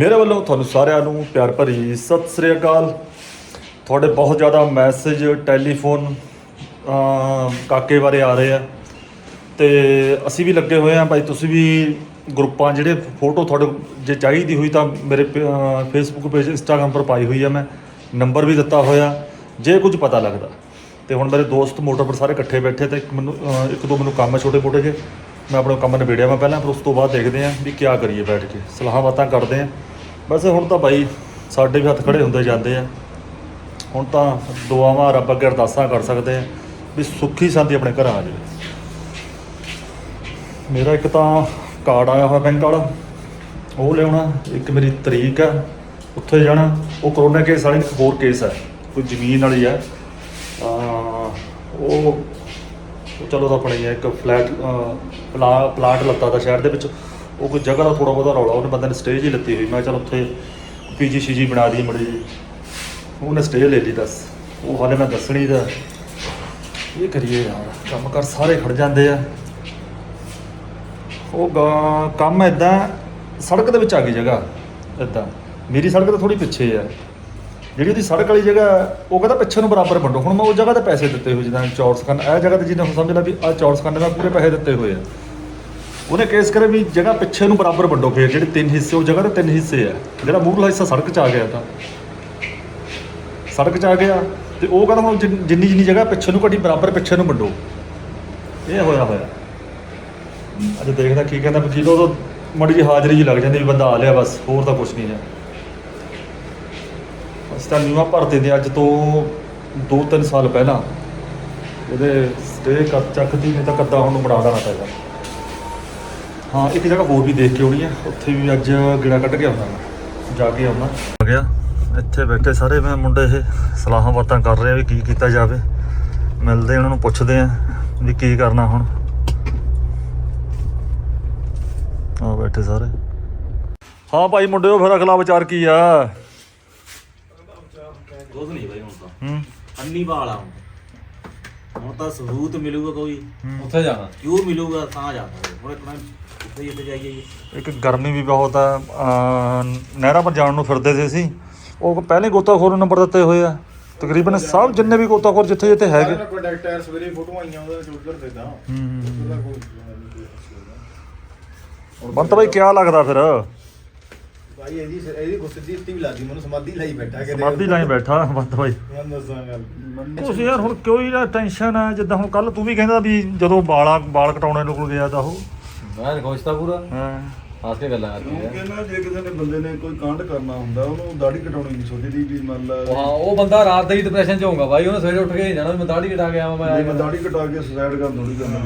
ਮੇਰੇ ਵੱਲੋਂ ਤੁਹਾਨੂੰ ਸਾਰਿਆਂ ਨੂੰ ਪਿਆਰ ਭਰੀ ਸਤਿ ਸ੍ਰੀ ਅਕਾਲ। ਤੁਹਾਡੇ ਬਹੁਤ ਜ਼ਿਆਦਾ ਮੈਸੇਜ ਟੈਲੀਫੋਨ ਕਾਕੇ ਬਾਰੇ ਆ ਰਹੇ ਆ। ਤੇ ਅਸੀਂ ਵੀ ਲੱਗੇ ਹੋਏ ਆ ਭਾਈ, ਤੁਸੀਂ ਵੀ ਗਰੁੱਪਾਂ ਜਿਹੜੇ ਫੋਟੋ ਤੁਹਾਡੇ ਜੇ ਚਾਹੀਦੀ ਹੋਈ ਤਾਂ ਮੇਰੇ ਫੇਸਬੁੱਕ ਪੇਜ ਇੰਸਟਾਗ੍ਰਾਮ ਪਰ ਪਾਈ ਹੋਈ ਆ ਮੈਂ। ਨੰਬਰ ਵੀ ਦਿੱਤਾ ਹੋਇਆ, ਜੇ ਕੁਝ ਪਤਾ ਲੱਗਦਾ। ਤੇ ਹੁਣ ਮੇਰੇ ਦੋਸਤ ਮੋਟਰ ਪਰ ਸਾਰੇ ਇਕੱਠੇ ਬੈਠੇ ਤੇ ਇੱਕ ਮੈਨੂੰ ਇੱਕ ਦੋ ਮੈਨੂੰ ਕੰਮ ਹੈ ਛੋਟੇ ਮੋਟੇ ਜੇ ਮੈਂ ਆਪਣਾ ਕੰਮ ਨਿਬੇੜਿਆ ਮੈਂ ਪਹਿਲਾਂ, ਫਿਰ ਉਸ ਤੋਂ ਬਾਅਦ ਦੇਖਦੇ ਆਂ ਵੀ ਕੀ ਕਰੀਏ ਬੈਠ ਕੇ। ਸਲਾਹਾਂ ਬਾਤਾਂ ਕਰਦੇ ਆਂ ਵੈਸੇ ਹੁਣ ਤਾਂ ਬਾਈ ਸਾਡੇ ਵੀ ਹੱਥ ਖੜੇ ਹੁੰਦੇ ਜਾਂਦੇ ਆ। ਹੁਣ ਤਾਂ ਦੁਆਵਾਂ ਰੱਬ ਅੱਗੇ ਅਰਦਾਸਾਂ ਕਰ ਸਕਦੇ ਆ ਵੀ ਸੁੱਖੀ ਸ਼ਾਂਤੀ ਆਪਣੇ ਘਰਾਂ ਆ ਜਾਵੇ। ਮੇਰਾ ਇੱਕ ਤਾਂ ਕਾਰਡ ਆਇਆ ਹੋਇਆ ਬੈਂਕ ਵਾਲਾ। ਉਹ ਲਿਆਉਣਾ, ਇੱਕ ਮੇਰੀ ਤਰੀਕ ਆ, ਉੱਥੇ ਜਾਣਾ। ਉਹ ਕਰੋਨਾ ਕੇਸ ਵਾਲੀ ਇੱਕ ਹੋਰ ਕੇਸ ਹੈ ਕੋਈ ਜ਼ਮੀਨ ਵਾਲੀ ਹੈ ਤਾਂ ਉਹ ਚਲੋ ਤਾਂ ਆਪਣਾ ਹੀ ਹੈ ਇੱਕ ਫਲੈਟ ਪਲਾ, ਪਲਾਟ ਲੱਤਾ ਦਾ ਸ਼ਹਿਰ ਦੇ ਵਿੱਚ। ਉਹ ਕੋਈ ਜਗ੍ਹਾ ਦਾ ਥੋੜਾ ਬਹੁਤਾ ਰੌਲਾ, ਉਹਨੇ ਬੰਦੇ ਨੇ ਸਟੇਜ ਹੀ ਲੱਤੀ ਹੋਈ। ਮੈਂ ਚਲ ਉੱਥੇ ਪੀਜੀ, ਸ਼ੀਜੀ ਬਣਾ ਦੀ ਮੜੀ ਜੀ ਉਹਨੇ ਸਟੇਜ ਲੈ ਲਈ ਦੱਸ। ਉਹ ਹਾਲੇ ਮੈਂ ਦੱਸਣੀ ਦਾ। ਇਹ ਕਰੀਏ ਯਾਰ, ਕੰਮ ਕਰ ਸਾਰੇ ਖੜ ਜਾਂਦੇ ਆ। ਉਹ ਕੰਮ ਐਦਾਂ ਸੜਕ ਦੇ ਵਿੱਚ ਆ ਗਈ ਜਗ੍ਹਾ ਐਦਾਂ ਮੇਰੀ ਸੜਕ ਤਾਂ ਥੋੜੀ ਪਿੱਛੇ ਆ। ਜਿਹੜੀ ਉਹਦੀ ਸੜਕ ਵਾਲੀ ਜਗ੍ਹਾ ਹੈ, ਉਹ ਕਹਿੰਦਾ ਪਿੱਛੇ ਨੂੰ ਬਰਾਬਰ ਵੰਡੋ। ਹੁਣ ਮੈਂ ਉਹ ਜਗ੍ਹਾ ਤੇ ਪੈਸੇ ਦਿੱਤੇ ਹੋਏ ਜਿੱਦਾਂ ਚੌਰਸਖਾਨ ਇਹ ਜਗ੍ਹਾ ਤੇ ਜਿਹਨੇ ਹੁਣ ਸਮਝ ਲਾ ਵੀ ਆ ਚੌਰਸਖਾਨੇ ਮੈਂ ਪੂਰੇ ਪੈਸੇ ਦਿੱਤੇ ਹੋਏ ਆ। ਉਹਨੇ ਕੇਸ ਕਰੇ ਵੀ ਜਗ੍ਹਾ ਪਿੱਛੇ ਨੂੰ ਬਰਾਬਰ ਵੰਡੋ ਫੇਰ ਜਿਹੜੇ ਤਿੰਨ ਹਿੱਸੇ ਉਹ ਜਗ੍ਹਾ ਦੇ ਤਿੰਨ ਹਿੱਸੇ ਆ। ਜਿਹੜਾ ਮੂਹਰਲਾ ਹਿੱਸਾ ਸੜਕ 'ਚ ਆ ਗਿਆ ਤਾਂ। ਸੜਕ 'ਚ ਆ ਗਿਆ ਤੇ ਉਹ ਕਹਿੰਦਾ ਹੁਣ ਜਿੰਨ- ਜਿੰਨੀ ਜਿੰਨੀ ਜਗ੍ਹਾ ਪਿੱਛੇ ਨੂੰ ਘਟੀ ਬਰਾਬਰ ਪਿੱਛੇ ਨੂੰ ਵੰਡੋ। ਇਹ ਹੋਇਆ ਹੋਇਆ। ਅੱਜ ਦੇਖਦਾ ਕੀ ਕਹਿੰਦਾ ਵਕੀਲ ਉਹ ਤਾਂ ਮੜੀ ਜੀ ਹਾਜ਼ਰੀ ਜੀ ਲੱਗ ਜਾਂਦੀ ਵੀ ਬੰਦਾ ਆ ਲਿਆ ਬਸ ਹੋਰ ਤਾਂ ਕੁਝ ਨਹੀਂ ਹੈ। ਅਸੀਂ ਤਾਂ ਨਿਊਆ ਭਰਤੇ ਦੇ ਅੱਜ ਤੋਂ 2-3 ਸਾਲ ਪਹਿਲਾਂ। ਉਹਦੇ ਸਟੇ ਕਰ, ਚੱਕਦੀ ਨਹੀਂ ਤਾਂ ਕੱਦਾ ਉਹਨੂੰ ਬਣਾ ਦੇਣਾ ਪੈਗਾ ਹਾਂ, ਇੱਕ ਜਗ੍ਹਾ ਹੋਰ ਵੀ ਦੇਖ ਕੇ ਆਉਣੀ ਹੈ। ਉੱਥੇ ਵੀ ਅੱਜ ਗਿੜਾ ਕੱਢ ਕੇ ਆਉਣਾ ਮੈਂ। ਜਾ ਕੇ ਆਉਣਾ। ਆ ਗਿਆ। ਇੱਥੇ ਬੈਠੇ ਸਾਰੇ ਮੈਂ ਮੁੰਡੇ ਇਹ ਸਲਾਹਾਂ ਬਾਤਾਂ ਕਰ ਰਹੇ ਆ ਵੀ ਕੀ ਕੀਤਾ ਜਾਵੇ। ਮਿਲਦੇ ਉਹਨਾਂ ਨੂੰ ਪੁੱਛਦੇ ਆ ਵੀ ਕੀ ਕਰਨਾ ਹੁਣ। ਆ ਬੈਠੇ ਸਾਰੇ। ਹਾਂ ਭਾਈ ਮੁੰਡਿਓ, ਫਿਰ ਅਗਲਾ ਵਿਚਾਰ ਕੀ ਆ? ਕੁਝ ਨਹੀਂ ਬਾਈ ਹੁਣ ਤਾਂ। ਹੂੰ। ਅੰਨੀ ਵਾਲਾ ਹੁਣ। ਹੁਣ ਤਾਂ ਸਬੂਤ ਮਿਲੂਗਾ ਕੋਈ। ਉੱਥੇ ਜਾਣਾ। ਕਿਉਂ ਮਿਲੂਗਾ ਤਾਂ ਜਾ ਸਕਦੇ ਹੁਣ ਇੱਕ ਨਾ ਉੱਥੇ ਹੀ ਇੱਥੇ ਜਾਈਏ ਜੀ। ਇੱਕ ਗਰਮੀ ਵੀ ਬਹੁਤ ਆ। ਅਮ ਨਹਿਰਾਂ ਪਰ ਜਾਣ ਨੂੰ ਫਿਰਦੇ ਸੀ ਅਸੀਂ। ਉਹ ਪਹਿਲੇ ਗੋਤਾਖੋਰ ਨੂੰ ਨੰਬਰ ਦਿੱਤੇ ਹੋਏ ਆ। ਤਕਰੀਬਨ ਸਭ ਜਿੰਨੇ ਵੀ ਗੋਤਾਖੋਰ ਜਿੱਥੇ ਜਿੱਥੇ ਹੈਗੇ। ਕੋਈ ਡਾਕਟਰ ਸਵੇਰੇ ਫੋਟੋਆਂ ਆਈਆਂ ਉਹਦੇ ਵਿੱਚ ਉਧਰ ਦੇ ਦਾ ਉਹਦਾ ਕੋਈ ਬੰਤ ਬਾਈ ਕਿਆ ਲੱਗਦਾ ਫਿਰ? ਭਾਈ ਇਹਦੀ ਇਹਦੀ ਗੁੱਸੇ ਦੀ ਇੱਤੀ ਵੀ ਲੱਗੀ ਮੈਨੂੰ ਸਮਾਧੀ ਲਈ ਬੈਠਾ ਕਿਤੇ। ਸਮਾਧੀ ਲਾਈ ਬੈਠਾ ਬੰਤ ਬਾਈ। ਮੈਂ ਦੱਸਾਂ ਗੱਲ। ਤੁਸੀਂ ਯਾਰ ਹੁਣ ਕਿਉਂ ਹੀ ਨਾ ਟੈਨਸ਼ਨ ਆ? ਜਿੱਦਾਂ ਹੁਣ ਕੱਲ ਤੂੰ ਵੀ ਕਹਿੰਦਾ ਵੀ ਜਦੋਂ ਵਾਲਾ ਵਾਲ ਕਟਾਉਣੇ ਨੂੰ ਕੋਲ ਗਿਆ ਤਾਂ ਉਹ। ਮੈਂ ਖੁਸ਼ ਤਾਂ ਪੂਰਾ। ਹਾਂ। ਹੱਸ ਕੇ ਗੱਲਾਂ ਕਰਦੀ ਉਹ ਹੈ ਕਹਿੰਦਾ ਜੇ ਕਿਸੇ ਨੇ ਬੰਦੇ ਨੇ ਕੋਈ ਕਾਂਡ ਕਰਨਾ ਹੁੰਦਾ ਉਹਨੂੰ ਦਾੜੀ ਕਟਾਉਣੀ ਨਹੀਂ ਛੋਟੀ ਦੀ ਵੀ ਮੰਨ ਲਾ ਹਾਂ ਉਹ ਬੰਦਾ ਰਾਤ ਦਾ ਹੀ ਡਿਪਰੈਸ਼ਨ ਚ ਹੋਊਗਾ ਬਾਈ ਉਹਨੇ ਸਵੇਰੇ ਉੱਠ ਕੇ ਜਾਣਾ ਵੀ ਮੈਂ ਦਾੜੀ ਕਟਾ ਕੇ ਆਵਾਂ ਮੈਂ। ਮੈਂ ਦਾੜੀ ਕਟਾ ਕੇ ਸੁਸਾਈਡ ਕਰਨ ਥੋੜੀ ਕਰਨਾ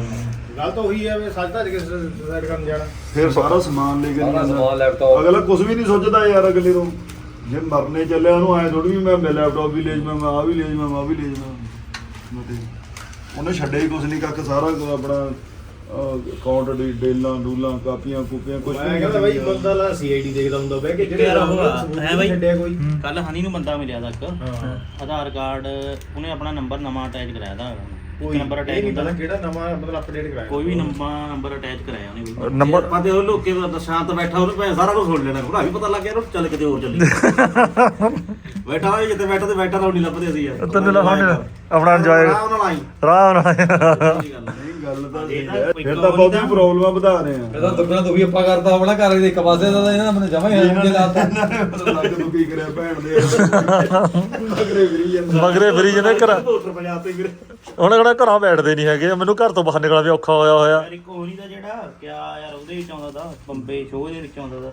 ਗੱਲ ਤਾਂ ਉਹੀ ਹੈ ਵੀ ਸੱਚ ਧੱਜ ਕੇ ਸੁਸਾਈਡ ਕਰਨ ਜਾਣਾ। ਫਿਰ ਸਾਰਾ ਸਮਾਨ ਲੈ ਕੇ ਸਾਰਾ ਨਹੀਂ ਸਮਾਨ, ਜਾਣਾ। laptop। ਅਗਲਾ ਕੁਝ ਵੀ ਨਹੀਂ ਸੋਚਦਾ ਯਾਰ ਅਗਲੇ ਤੋਂ। ਜੇ ਮਰਨੇ ਚੱਲਿਆ ਉਹਨੂੰ ਐ ਥੋੜੀ ਵੀ ਮੈਂ ਲੈਪਟਾਪ ਵੀ ਲੈ ਜਾਵਾਂ ਮੈਂ ਆ ਵੀ ਲੈ ਜਾਵਾਂ ਮੈਂ ਆ ਵੀ ਲੈ ਜਾਵਾਂ। ਮਤੇ ਉਹਨੇ ਛੱਡਿਆ ਹੀ ਕੁਝ ਨਹੀਂ ਕੱਖ ਸਾਰਾ ਕੁਝ ਆਪਣਾ ਅਕਾਊਂਟ ਦੀ ਡੇਲਾਂ ਡੂਲਾਂ ਕਾਪੀਆਂ ਕੂਪੀਆਂ ਕੁਝ ਮੈਂ ਕਹਿੰਦਾ ਭਾਈ ਬੰਦਾ ਲਾ ਸੀਆਈਡੀ ਦੇਖਦਾ ਹੁੰਦਾ ਬਹਿ ਕੇ ਜਿਹੜੇ ਯਾਰ ਉਹ ਸਬੂਤ ਹੈ ਨਹੀਂ ਬਾਈ। ਛੱਡਿਆ ਕੋਈ। ਕੱਲ ਹਨੀ ਨੂੰ ਬੰਦਾ ਮਿਲਿਆ ਤੱਕ ਹਾਂ। ਆਧਾਰ ਕਾਰਡ ਉਹਨੇ ਆਪਣਾ ਨੰਬਰ ਨਵਾਂ ਅਟੈਚ ਕਰਾਇਆ ਦਾ। ਇੱਕ ਕੋਈ ਨੰਬਰ ਅਟੈਚ ਨਹੀਂ ਹੁੰਦਾ ਪਤਾ ਕਿਹੜਾ ਨਵਾਂ ਮਤਲਬ ਅਪਡੇਟ ਕਰਾਇਆ ਕੋਈ ਵੀ ਨੰਬਰ ਨੰਬਰ ਅਟੈਚ ਕਰਾਇਆ ਉਹਨੇ ਵੀ ਨੰਬਰ- ਆਪਾਂ ਤੇ ਉਹ ਲੋਕੇ ਦਾ ਸ਼ਾਂਤ ਬੈਠਾ ਉਹਨੂੰ ਭਾਵੇਂ ਸਾਰਾ ਕੁਝ ਸੁਣ ਲੈਣਾ ਉਹਦਾ ਵੀ ਪਤਾ ਲੱਗ ਗਿਆ ਉਹਨੂੰ ਚੱਲ ਕਿਤੇ ਹੋਰ ਚੱਲੀ ਬੈਠਾ ਹੋਇਆ ਜਿੱਥੇ ਬੈਠਾ ਤੇ ਬੈਠਾ ਤਾਂ ਨਹੀਂ ਲੱਭਦੇ ਅਸੀਂ ਯਾਰ। ਤੈਨੂੰ ਲਾ ਹੁਣ ਆਪਣਾ ਇੰਜੋਏ ਆਰਾਮ ਨਾਲ ਆਈ। ਆਰਾਮ ਨਾਲ ਗੱਲ ਤਾਂ ਸਹੀ ਹੈ। ਫਿਰ ਤਾਂ ਬਹੁਤੀ ਦਾ- ਪ੍ਰੋਬਲਮਾਂ ਵਧਾ ਰਹੇ ਆ। ਇਹਦਾ ਦੁੱਗਣਾ ਦੁਖੀ ਆਪਾਂ ਕਰਤਾ ਆਪਣਾ ਘਰ ਦੇ ਇੱਕ ਪਾਸੇ ਦਾ ਤਾਂ ਇਹਨਾਂ ਨੇ ਜਮਾ ਹੀ ਹੰਝੇ ਲਾਤਾ। ਲੱਗ ਕੀ ਕਰਿਆ ਭੈਣ ਦੇ ਮਗਰੇ ਫਿਰੀ ਜਾਂਦਾ। ਮਗਰੇ ਫਰੀ ਜਿਹਨੇ ਘਰ। ਮੋਟਰ ਪੰਜਾਬ ਤੇ ਵੀਰੇ। ਹੁਣ ਕਿਹੜਾ ਘਰਾਂ ਬੈਠਦੇ ਨਹੀਂ ਹੈਗੇ ਮੈਨੂੰ ਘਰ ਤੋਂ ਬਾਹਰ ਨਿਕਲਣਾ ਵੀ ਔਖਾ ਹੋਇਆ ਹੋਇਆ। ਯਾਰ ਇੱਕ ਹੋਣੀ ਦਾ ਜਿਹੜਾ ਕਿਆ ਯਾਰ ਉਹਦੇ ਵਿੱਚ ਆਉਂਦਾ ਦਾ ਬੰਬੇ ਸ਼ੋਅ ਦੇ ਵਿੱਚ ਆਉਂਦਾ ਦਾ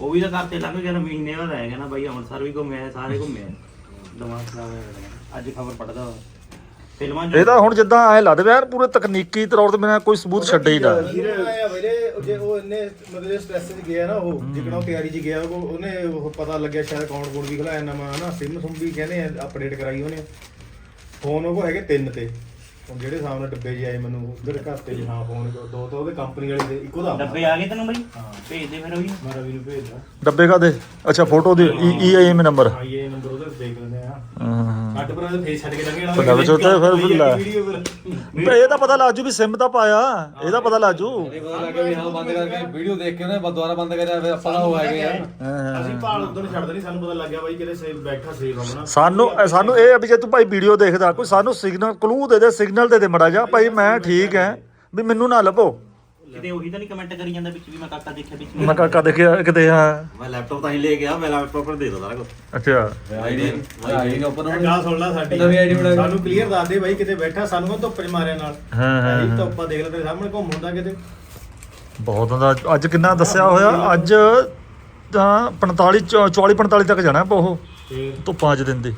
ਉਹ ਵੀ ਤਾਂ ਕਰਤੇ ਲੰਘ ਗਿਆ ਨਾ ਮਹੀਨੇ ਬਾਅਦ ਰਹਿ ਗਿਆ ਨਾ ਬਾਈ ਅੰਮ੍ਰਿਤਸਰ ਵੀ ਘੁੰਮਿਆ ਸਾਰੇ ਘੁੰਮਿਆ। ਦਿਮਾਗ ਖਰਾਬ ਹੋਇਆ। ਅੱਜ ਖਬਰ ਪੜਦਾ ਵਾ। ਫਿਲਮਾਂ ਇਹ ਤਾਂ ਹੁਣ ਜਿੱਦਾਂ ਐ ਲੱਗਦਾ ਵੀ ਯਾਰ ਪੂਰੇ ਤਕਨੀਕੀ ਤੌਰ ਤੇ ਬਿਨਾਂ ਕੋਈ ਸਬੂਤ ਛੱਡੇ ਹੀ ਨਾ। ਵੀਰੇ ਆਇਆ ਵੀਰੇ ਉਹ ਜੇ ਉਹ ਇੰਨੇ ਮਤਲਬ ਸਟ੍ਰੈਸ 'ਚ ਗਿਆ ਨਾ ਉਹ ਜਿਕਣਾ ਉਹ ਤਿਆਰੀ 'ਚ ਗਿਆ ਉਹ ਉਹਨੇ ਉਹ ਪਤਾ ਲੱਗਿਆ ਸ਼ਾਇਦ ਅਕਾਊਂਟ ਕੋਡ ਵੀ ਖਲਾਇਆ ਨਵਾਂ ਨਾ ਸਿਮ ਸੁਮ ਵੀ ਕਹਿੰਦੇ ਅਪਡੇਟ ਕਰਾਈ ਉਹਨੇ। ਫੋਨ ਉਹ ਹੈਗੇ ਤਿੰਨ ਤੇ। ਹੁਣ ਜਿਹੜੇ ਸਾਹਮਣੇ ਡੱਬੇ ਜੀ ਆਏ ਮੈਨੂੰ ਉਧਰ ਘਰ ਤੇ ਜੀ ਹਾਂ ਫੋਨ ਦੋ ਦੋ ਉਹਦੇ ਕੰਪਨੀ ਵਾਲੇ ਦੇ ਇੱਕੋ ਦਾ ਡੱਬੇ ਆ ਗਏ ਤੈਨੂੰ ਬਈ? ਹਾਂ। ਭੇਜ ਦੇ ਫਿਰ ਉਹੀ। ਮੈਂ ਰਵੀ ਨੂੰ ਭੇਜਦਾ ਡੱਬੇ ਕਾਦੇ ਅੱਛਾ ਫੋਟੋ ਦੇ ਈ ਆਈ ਐਮ ਨੰਬਰ ਹਾਂ ਇਹ ਨੰਬਰ ਉਹਦੇ ਦੇਖ ਲੈਂਦੇ ਆ। ਹਾਂ। ਛੱਡ ਪਰ ਉਹਦੇ ਫੇਸ ਛੱਡ ਕੇ ਲੰਘੇ ਪਤਾ ਵੀ ਛੋਟਾ ਫਿਰ ਫਿਰ ਲੈ। ਵੀਡੀਓ ਪਰ ਇਹ ਤਾਂ ਪਤਾ ਲੱਗ ਜੂ ਵੀ ਸਿਮ ਤਾਂ ਪਾਇਆ। ਇਹਦਾ ਪਤਾ ਲੱਗ ਜੂ। ਇਹ ਪਤਾ ਲੱਗ ਗਿਆ ਵੀ ਹਾਂ ਬੰਦ ਕਰਕੇ ਵੀਡੀਓ ਦੇਖ ਕੇ ਉਹਨੇ ਦੁਬਾਰਾ ਬੰਦ ਕਰਿਆ ਫਿਰ ਆਪਾਂ ਉਹ ਹੈਗੇ ਆ ਅਸੀਂ ਭਾਲ ਉਧਰ ਛੱਡਦੇ ਨਹੀਂ ਸਾਨੂੰ ਪਤਾ ਲੱਗ ਗਿਆ ਬਾਈ ਕਿਹੜੇ ਸੇਵ ਬੈਠਾ ਸੇਵ ਆਪਣਾ। ਸਾਨੂੰ ਸਾਨੂੰ ਇਹ ਵੀ ਜੇ ਤੂੰ ਭਾਈ ਵੀਡੀਓ ਦੇਖਦਾ ਕੋਈ ਸਾਨੂੰ ਸਿਗਨਲ ਕਲੂ ਦੇ ਦੇ ਸਿਗਨਲ ਦੇ ਦੇ ਮੜਾ ਜਾ ਭਾਈ ਮੈਂ ਠੀਕ ਐ। ਵੀ ਮੈਨੂੰ ਨਾ ਲੱਭੋ। ਕਿਤੇ ਉਹੀ ਤਾਂ ਨਹੀਂ ਕਮੈਂਟ ਕਰੀ ਜਾਂਦਾ ਵਿੱਚ ਵੀ ਮੈਂ ਕਾਕਾ ਦੇਖਿਆ ਵਿੱਚ ਮੈਂ ਕਾਕਾ ਦੇਖਿਆ ਕਿਤੇ ਹਾਂ। ਮੈਂ ਲੈਪਟਾਪ ਤਾਂ ਹੀ ਲੈ ਗਿਆ ਮੈਂ ਲੈਪਟਾਪ ਪਰ ਦੇ ਦੋ ਸਾਰਾ ਕੁਝ ਅੱਛਾ। ਆਈਡੀ ਆਈਡੀ ਓਪਨ ਹੋਣੀ। ਗੱਲ ਸੁਣ ਲੈ ਸਾਡੀ ਨਵੀਂ ID ਬਣਾ ਕੇ। ਸਾਨੂੰ ਕਲੀਅਰ ਦੱਸ ਦੇ ਬਾਈ ਕਿਤੇ ਬੈਠਾ ਸਾਨੂੰ ਮੈਂ ਧੁੱਪ 'ਚ ਮਾਰਿਆ ਨਾਲ। ਹਾਂ ਹਾਂ ਅਸੀਂ ਧੁੱਪਾਂ ਦੇਖ ਲੈ ਤੇਰੇ ਸਾਹਮਣੇ ਘੁੰਮ ਹੁੰਦਾ ਕਿਤੇ। ਬਹੁਤ ਹੁੰਦਾ। ਅੱਜ ਕਿੰਨਾ ਦੱਸਿਆ ਹੋਇਆ? ਅੱਜ ਤਾਂ 45 44 45 ਤੱਕ ਜਾਣਾ ਉਹ। ਤੇ ਧੁੱਪਾਂ ਚ ਦਿਨ ਦੀ।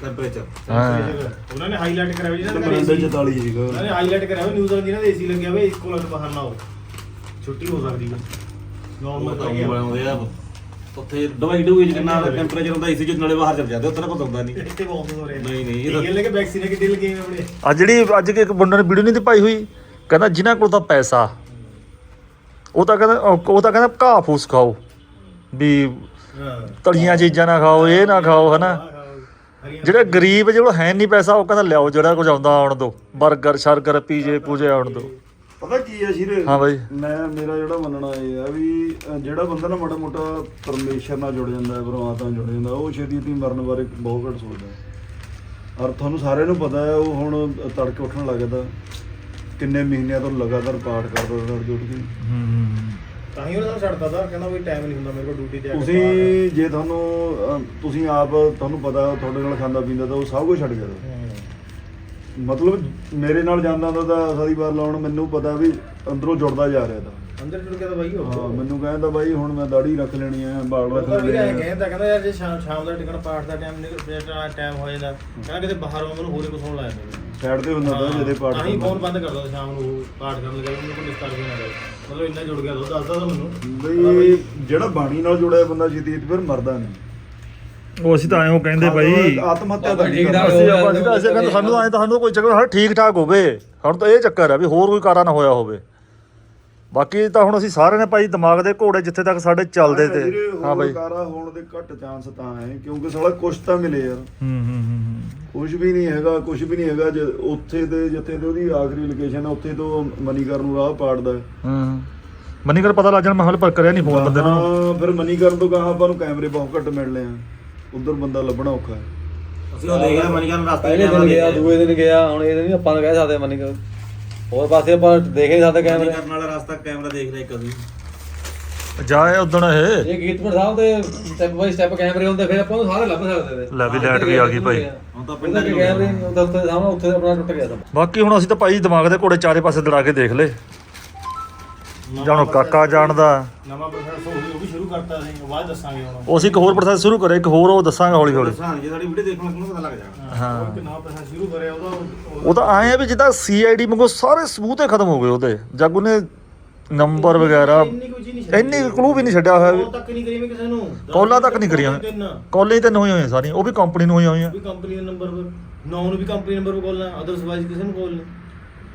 ਟੈਂਪਰੇਚਰ ਹਾਂ। ਉਹਨਾਂ ਨੇ ਹਾਈਲਾਈਟ ਕਰਿਆ ਵੀ ਜਿਹਨਾਂ ਦੇ ਮਰਿੰਡੇ AC 44 ਸੀਗਾ। ਉਹਨਾਂ ਨੇ ਹਾਈਲਾਈਟ ਕਰਿਆ ਹੋਇਆ ਨਿਊਜ਼ ਵਾਲੇ ਜਿਹਨਾਂ ਦੇ ਏਸੀ ਲੱਗਿਆ ਹੋਇਆ ਇਸ ਕੋਲ ਤੋਂ ਬਾਹਰ ਨਾ ਹੋ ਛੁੱਟੀ ਹੋ ਸਕਦੀ ਹੈ ਉਹ ਨਾਰਮਲ ਤਾਂ ਤਾਂ ਉਹ ਬਣਾਉਂਦੇ ਆ। ਉੱਥੇ ਦਵਾਈ ਡੂਈ ਜਿੰਨਾ ਟੈਂਪਰੇਚਰ ਹੁੰਦਾ ਏਸੀ ਚ ਨਾਲੇ ਬਾਹਰ ਚੱਲ ਜਾਂਦੇ ਉੱਥੇ ਨਾ ਕੋਈ ਹੁੰਦਾ ਨਹੀਂ। ਇੱਥੇ ਬਹੁਤ ਹੋ ਰਿਹਾ। ਨਹੀਂ, ਨਹੀਂ, ਇਹ ਤਾਂ- ਇਹ ਲੈ ਕੇ ਵੈਕਸੀਨ ਕਿੱਡੇ ਲੱਗੇ ਹੋਏ ਆਪਣੇ? ਆ ਜਿਹੜੀ ਅੱਜ ਇੱਕ ਬੰਦੇ ਨੇ ਵੀਡੀਓ ਨਹੀਂ ਤੇ ਪਾਈ ਹੋਈ ਕਹਿੰਦਾ ਜਿਨ੍ਹਾਂ ਕੋਲ ਤਾਂ ਪੈਸਾ ਉਹ ਤਾਂ ਕਹਿੰਦਾ ਉਹ ਉਹ ਤਾਂ ਕਹਿੰਦਾ ਘਾਹ ਫੂਸ ਖਾਓ ਵੀ ਹਾਂ। ਤਲੀਆਂ ਚੀਜ਼ਾਂ ਨਾ ਖਾਓ ਇਹ ਨਾ ਖਾਓ ਹਨਾ? ਜਿਹੜੇ ਗਰੀਬ ਜਿਹੜਾ ਹੈ ਨਹੀਂ ਪੈਸਾ ਉਹ ਕਹਿੰਦਾ ਲਿਆਓ ਜਿਹੜਾ ਕੁਝ ਆਉਂਦਾ ਆਉਣ ਦੋ। 버ਗਰ ਸ਼ਰਗਰ ਪੀਜੇ ਪੂਜੇ ਆਉਣ ਦੋ। ਪਤਾ ਕੀ ਆ ਸ਼ੀਰੇ ਹਾਂ ਬਾਈ। ਮੈਂ ਮੇਰਾ ਜਿਹੜਾ ਮੰਨਣਾ ਇਹ ਆ ਵੀ ਅ, ਜਿਹੜਾ ਬੰਦਾ ਨਾ ਮਾੜਾ ਮੋਟਾ ਪਰਮੇਸ਼ਰ ਨਾਲ ਜੁੜ ਜਾਂਦਾ ਹੈ ਪਰਮਾਤਮਾ ਨਾਲ ਜੁੜ ਜਾਂਦਾ ਉਹ ਛੇਤੀ ਛੇਤੀ ਮਰਨ ਬਾਰੇ ਬਹੁਤ ਘੱਟ ਸੋਚਦਾ ਹੈ। ਔਰ ਤੁਹਾਨੂੰ ਸਾਰਿਆਂ ਨੂੰ ਪਤਾ ਹੈ ਉਹ ਹੁਣ ਤੜਕੇ ਉੱਠਣ ਲੱਗਦਾ ਕਿੰਨੇ ਮਹੀਨਿਆਂ ਤੋਂ ਲਗਾਤਾਰ ਪਾਠ ਕਰਦਾ ਤੜਕੇ ਉੱਠ ਕੇ। ਤਾਂ ਹੀ ਉਹਨਾਂ ਛੱਡਦਾ ਤਾਂ ਕਹਿੰਦਾ ਵੀ ਟਾਈਮ ਨਹੀਂ ਹੁੰਦਾ ਮੇਰੇ ਕੋਲ ਡਿਊਟੀ ਤੇ ਆ ਕੇ ਬਾਹਰ ਤੁਸੀਂ ਜੇ ਤੁਹਾਨੂੰ ਤੁਸੀਂ ਆਪ ਤੁਹਾਨੂੰ ਪਤਾ ਤੁਹਾਡੇ ਨਾਲ ਖਾਂਦਾ ਪੀਂਦਾ ਤਾਂ ਉਹ ਸਭ ਕੁਝ ਛੱਡ ਗਿਆ ਤਾ। ਹੂੰ। ਮਤਲਬ ਮੇਰੇ ਨਾਲ ਜਾਂਦਾ ਹੁੰਦਾ ਤਾਂ ਸਾਰੀ ਵਾਰ ਲਾਉਣ ਮੈਨੂੰ ਪਤਾ ਵੀ ਅੰਦਰੋਂ ਜੁੜਦਾ ਜਾ ਰਿਹਾ ਤਾਂ ਅੰਦਰ ਜੁੜ ਗਿਆ ਤਾਂ ਬਾਈ ਉਹ ਹਾਂ ਮੈਨੂੰ ਕਹਿੰਦਾ ਬਾਈ ਹੁਣ ਮੈਂ ਦਾੜੀ ਰੱਖ ਲੈਣੀ ਹੈ ਬਾਲ ਰੱਖ ਲੈਣੇ ਆ। ਕਹਿੰਦਾ ਕਹਿੰਦਾ ਯਾਰ ਜੇ ਸ਼ਾਮ ਸ਼ਾਮ ਦਾ ਟਿਕਣ ਪਾਠ ਦਾ ਟਾਈਮ ਨਿਕਲ ਟਾਈਮ ਹੋ ਜਾਂਦਾ। ਕਹਿੰਦਾ ਕਿਤੇ ਬਾਹਰੋਂ ਮੈਨੂੰ ਹੋਰੇ ਕੁਝ ਹੋਣ ਲੱਗ ਜਾਂਦਾ। ਸਾਈਡ ਤੇ ਹੁੰਦਾ ਤਾਂ ਜਦੇ ਪਾਠ ਹੀ ਕਰਨਾ। ਫੋਨ ਬੰਦ ਕਰ ਦੋ ਸ਼ਾਮ ਨੂੰ ਪਾਠ ਕਰਨ ਲੱਗਾ ਮੈਨੂੰ ਕੋਈ ਡਿਸਟਰਬ ਨਹੀਂ ਕਰੇ ਮਤਲਬ ਇੰਨਾ ਜੁੜ ਗਿਆ ਉਹ ਦੱਸਦਾ ਤਾਂ ਮੈਨੂੰ। ਬਈ ਜਿਹੜਾ ਬਾਣੀ ਨਾਲ ਜੁੜਿਆ ਬੰਦਾ ਸ਼ਹੀਦ ਫਿਰ ਮਰਦਾ ਨਹੀਂ। ਉਹ ਅਸੀਂ ਤਾਂ ਐਂ ਕਹਿੰਦੇ ਬਾਈ। ਆਤਮ ਹੱਤਿਆ ਤਾਂ ਨਹੀਂ ਠੀਕ ਠਾਕ ਕਰਦਾ ਅਸੀਂ ਤਾਂ ਕਹਿੰਦੇ ਸਾਨੂੰ ਤਾਂ ਐਂ ਤਾਂ ਸਾਨੂੰ ਕੋਈ ਚੱਕਰ ਹਾਂ ਠੀਕ ਠਾਕ ਹੋਵੇ। ਸਾਨੂੰ ਤਾਂ ਇਹ ਚੱਕਰ ਹੈ ਵੀ ਹੋਰ ਕੋਈ ਕਾਰਾ ਨਾ ਹੋਇਆ ਹੋਵੇ। ਬਾਕੀ ਤਾਂ ਹੁਣ ਅਸੀਂ ਸਾਰਿਆਂ ਨੇ ਭਾਈ ਦਿਮਾਗ ਦੇ ਘੋੜੇ ਜਿੱਥੇ ਤੱਕ ਸਾਡੇ ਚੱਲਦੇ ਤੇ। ਹਾਂ ਬਾਈ। ਕਾਰਾ ਹੋਣ ਦੇ ਘੱਟ ਚਾਂਸ ਤਾਂ ਹੈ ਕਿਉਂਕਿ ਸਾਲਾ ਕੁਛ ਤਾਂ ਮਿਲੇ ਯਾਰ। ਹੂੰ ਹੂੰ ਹੂੰ ਹੂੰ। ਕੁਝ ਵੀ ਨਹੀਂ ਹੈਗਾ ਕੁਝ ਵੀ ਨਹੀਂ ਹੈਗਾ ਜੇ ਉੱਥੇ ਤੇ ਜਿੱਥੇ ਤੇ ਉਹਦੀ ਆਖਰੀ ਲੋਕੇਸ਼ਨ ਹੈ ਉੱਥੇ ਤੋਂ ਮਨੀਕਰਨ ਨੂੰ ਰਾਹ ਪਾੜਦਾ ਹੈ। ਹੂੰ ਮਨੀ ਕਰ ਪਤਾ ਲੱਗ ਜਾਣਾ ਮੈਂ ਹਲ ਪਰ ਕਰਿਆ ਨਹੀਂ ਫੋਨ ਬੰਦੇ ਨੂੰ। ਹਾਂ, ਫਿਰ ਮਨੀਕਰਨ ਤੋਂ ਕਹਾਂ ਆਪਾਂ ਨੂੰ ਕੈਮਰੇ ਬਹੁਤ ਘੱਟ ਮਿਲਣੇ ਆ। ਉਧਰ ਬੰਦਾ ਲੱਭਣਾ ਔਖਾ ਹੈ। ਅਸੀਂ ਉਹ ਦੇਖ ਲਿਆ ਮਨੀਕਰਨ ਰਸਤੇ ਪਹਿਲੇ ਦਿਨ ਗਿਆ ਦੂਏ ਦਿਨ ਗਿਆ ਹੁਣ ਇਹ ਨਹੀਂ ਆਪਾਂ ਨੂੰ ਕਹਿ ਸਕਦੇ ਮੰਨੀ ਕਰ ਹੋਰ ਪਾਸੇ ਆਪਾਂ ਦੇਖ ਨਹੀਂ ਸਕਦੇ ਕੈਮਰੇ। ਮਨੀਕਰਨ ਵਾਲਾ ਰਸਤਾ ਕੈਮਰਾ ਦੇਖ ਇੱਕ ਅਸੀਂ ਜਾਏ ਉਦਣ ਇਹ। ਇਹ ਗੀਤਪੁਰ ਸਾਹਿਬ ਦੇ ਸਟੈਪ ਬਾਈ ਸਟੈਪ ਕੈਮਰੇ ਹੁੰਦੇ ਫਿਰ ਆਪਾਂ ਨੂੰ ਸਾਰੇ ਲੱਭ ਸਕਦੇ ਤੇ ਲੈ ਵੀ ਲਾਈਟ ਵੀ ਆ ਗਈ ਭਾਈ। ਹੁਣ ਤਾਂ ਪਿੰਡਾਂ ਚ ਕੈਮਰੇ ਉਹਦੇ ਉੱਤੇ ਸਾਹਮਣੇ ਉੱਥੇ ਆਪਣਾ ਟੁੱਟ ਗਿਆ ਤਾਂ ਬਾਕੀ ਹੁਣ ਅਸੀਂ ਤਾਂ ਭਾਈ ਦਿਮਾਗ ਦੇ ਘੋੜੇ ਚਾਰੇ ਪਾਸੇ ਦੜਾ ਕੇ ਦੇਖ ਲਏ। ਜਾਣੋ ਕਾਕਾ ਜਾਣਦਾ। ਨਵਾਂ ਪ੍ਰੋਸੈਸ ਉਹ ਵੀ ਸ਼ੁਰੂ ਕਰਤਾ ਸੀ ਆਵਾਜ਼ ਦੱਸਾਂਗੇ ਹੁਣ। ਉਹ ਅਸੀਂ ਇੱਕ ਹੋਰ ਪ੍ਰੋਸੈਸ ਸ਼ੁਰੂ ਕਰੇ ਇੱਕ ਹੋਰ ਉਹ ਦੱਸਾਂਗੇ ਹੌਲੀ ਹੌਲੀ। ਸਾਂ ਜੇ ਸਾਡੀ ਵੀਡੀਓ ਦੇਖਣ ਨੂੰ ਪਤਾ ਲੱਗ ਜਾਣਾ। ਹਾਂ। ਉਹ ਇੱਕ ਨਵਾਂ ਪ੍ਰੋਸੈਸ ਸ਼ੁਰੂ ਕਰਿਆ ਉਹਦਾ ਉਹ ਤਾਂ ਆਏ ਆ ਵੀ ਜਿੱਦਾਂ ਸੀਆਈਡੀ ਵਾਂਗੂ ਸਾਰੇ ਸਬੂਤ ਹੀ ਖਤਮ ਹੋ ਗਏ ਉਹਦੇ। ਜੱਗੂ ਨੇ ਨੰਬਰ ਵਗੈਰਾ ਇੰਨੀ ਕਲੂ ਵੀ ਨਹੀਂ ਛੱਡਿਆ ਹੋਇਆ ਵੀ। ਕਾਲ ਤੱਕ ਨਹੀਂ ਕਰੀ ਮੈਂ ਕਿਸੇ ਨੂੰ। ਕਾਲਾਂ ਤੱਕ ਨਹੀਂ ਕਰੀਆਂ। ਤਿੰਨ। ਕਾਲਜ ਤੇ ਹੋਈਆਂ ਹੋਈਆਂ ਸਾਰੀਆਂ ਉਹ ਵੀ ਕੰਪਨੀ ਨੂੰ ਹੋਈਆਂ ਹੋਈਆਂ। ਵੀ ਕੰਪਨੀ ਦਾ ਨੰਬਰ ਪਰ ਨੌ ਨੂੰ ਵੀ ਕੰਪਨੀ ਨੰਬਰ ਪਰ ਕਾਲ ਨਾ ਅਦਰਵਾਈਜ਼ ਕਿਸੇ ਨੂੰ ਕਾਲ ਨਹੀਂ।